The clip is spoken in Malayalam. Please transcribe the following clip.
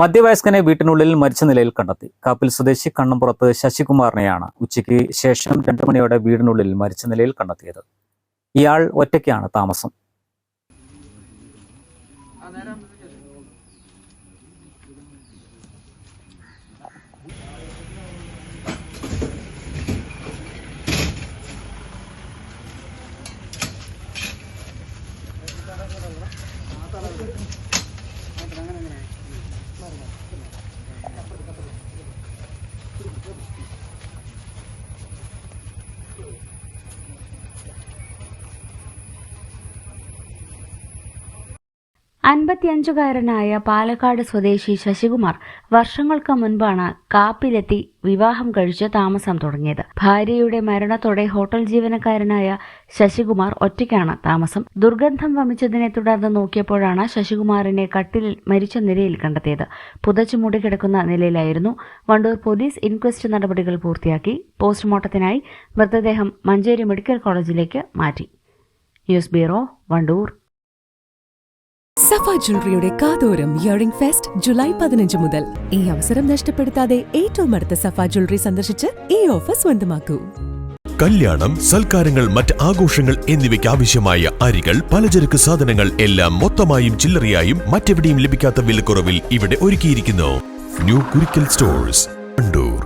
മധ്യവയസ്കനെ വീട്ടിനുള്ളിൽ മരിച്ച നിലയിൽ കണ്ടെത്തി. കാപ്പിൽ സ്വദേശി കണ്ണമ്പുറത്ത് ശശികുമാറിനെയാണ് ഉച്ചയ്ക്ക് ശേഷം രണ്ടു മണിയോടെ വീടിനുള്ളിൽ മരിച്ച നിലയിൽ കണ്ടെത്തിയത്. ഇയാൾ ഒറ്റയ്ക്കാണ് താമസം. അൻപത്തിയഞ്ചുകാരനായ പാലക്കാട് സ്വദേശി ശശികുമാർ വർഷങ്ങൾക്ക് മുൻപാണ് കാപ്പിലെത്തി വിവാഹം കഴിച്ച് താമസം തുടങ്ങിയത്. ഭാര്യയുടെ മരണത്തോടെ ഹോട്ടൽ ജീവനക്കാരനായ ശശികുമാർ ഒറ്റയ്ക്കാണ് താമസം. ദുർഗന്ധം വമിച്ചതിനെ തുടർന്ന് നോക്കിയപ്പോഴാണ് ശശികുമാറിനെ കട്ടിലിൽ മരിച്ച നിലയിൽ കണ്ടെത്തിയത്. പുതച്ചു മൂടിക്കിടക്കുന്ന നിലയിലായിരുന്നു. വണ്ടൂർ പോലീസ് ഇൻക്വസ്റ്റ് നടപടികൾ പൂർത്തിയാക്കി. പോസ്റ്റ്മോർട്ടത്തിനായി മൃതദേഹം മഞ്ചേരി മെഡിക്കൽ കോളേജിലേക്ക് മാറ്റി. News bureau Vandoor. സഫ ജ്വല്ലറിയുടെ കാതോരം ഇയറിംഗ് ഫെസ്റ്റ് ജൂലൈ പതിനഞ്ച് മുതൽ. ഈ അവസരം നഷ്ടപ്പെടുത്താതെ ഏറ്റവും അടുത്ത സഫ ജ്വല്ലറി സന്ദർശിച്ച് ഈ ഓഫർ സ്വന്തമാക്കൂ. കല്യാണം സൽക്കാരങ്ങൾ മറ്റ് ആഘോഷങ്ങൾ എന്നിവയ്ക്ക് ആവശ്യമായ അരികൾ പലചരക്ക് സാധനങ്ങൾ എല്ലാം മൊത്തമായും ചില്ലറയായും മറ്റെവിടെയും ലഭിക്കാത്ത വിലക്കുറവിൽ ഇവിടെ ഒരുക്കിയിരിക്കുന്നു. New Kurikkal stores Kandoor